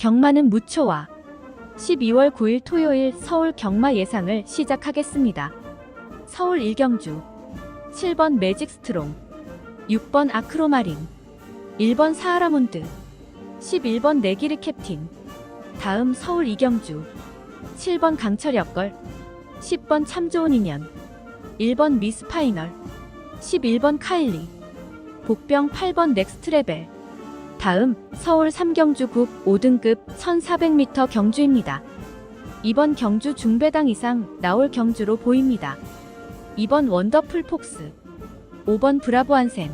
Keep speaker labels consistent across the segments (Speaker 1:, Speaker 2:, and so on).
Speaker 1: 경마는 무초와 12월 9일 토요일 서울 경마 예상을 시작하겠습니다. 서울 1경주 7번 매직 스트롱 6번 아크로마린 1번 사하라몬드 11번 네기리 캡틴 다음 서울 2경주 7번 강철 역걸 10번 참 좋은 인연 1번 미스 파이널 11번 카일리 복병 8번 넥스트 레벨 다음 서울 3경주 국 5등급 1400m 경주입니다. 이번 경주 중배당 이상 나올 경주로 보입니다. 2번 원더풀 폭스 5번 브라보 한샘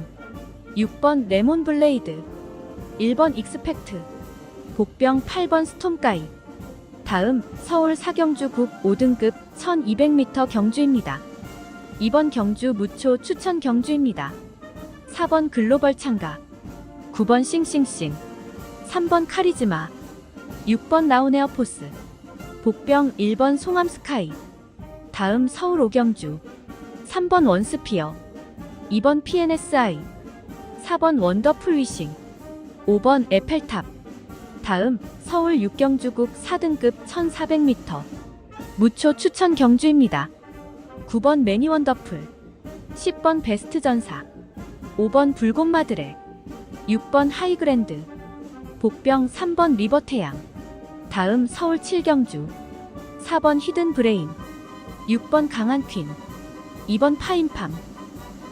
Speaker 1: 6번 레몬 블레이드 1번 익스펙트 복병 8번 스톰가이 다음 서울 4경주 국 5등급 1200m 경주입니다. 이번 경주 무초 추천 경주입니다. 4번 글로벌 창가 9번 싱싱싱 3번 카리즈마 6번 라운에어 포스 복병 1번 송암 스카이 다음 서울 오경주 3번 원스피어 2번 PNSI 4번 원더풀 위싱 5번 에펠탑 다음 서울 6경주국 4등급 1400m 무초 추천 경주입니다. 9번 매니 원더풀 10번 베스트 전사 5번 불꽃 마드레 6번 하이그랜드 복병 3번 리버태양 다음 서울 7경주 4번 히든 브레인 6번 강한 퀸 2번 파인팜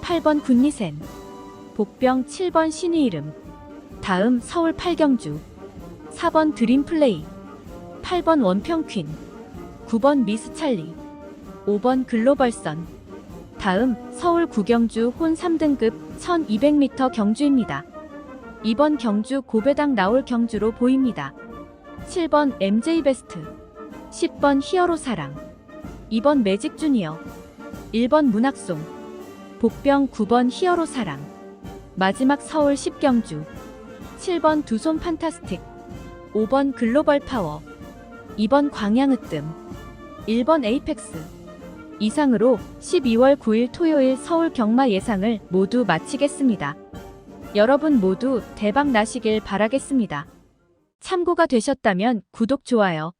Speaker 1: 8번 군리센 복병 7번 신의 이름 다음 서울 8경주 4번 드림플레이 8번 원평퀸 9번 미스찰리 5번 글로벌선 다음 서울 9경주 혼 3등급 1200m 경주입니다. 이번 경주 고배당 나올 경주로 보입니다. 7번 MJ 베스트 10번 히어로 사랑 2번 매직 주니어 1번 문학송 복병 9번 히어로 사랑 마지막 서울 10경주 7번 두 손 판타스틱 5번 글로벌 파워 2번 광양으뜸 1번 에이펙스 이상으로 12월 9일 토요일 서울 경마 예상을 모두 마치겠습니다. 여러분 모두 대박 나시길 바라겠습니다. 참고가 되셨다면 구독, 좋아요,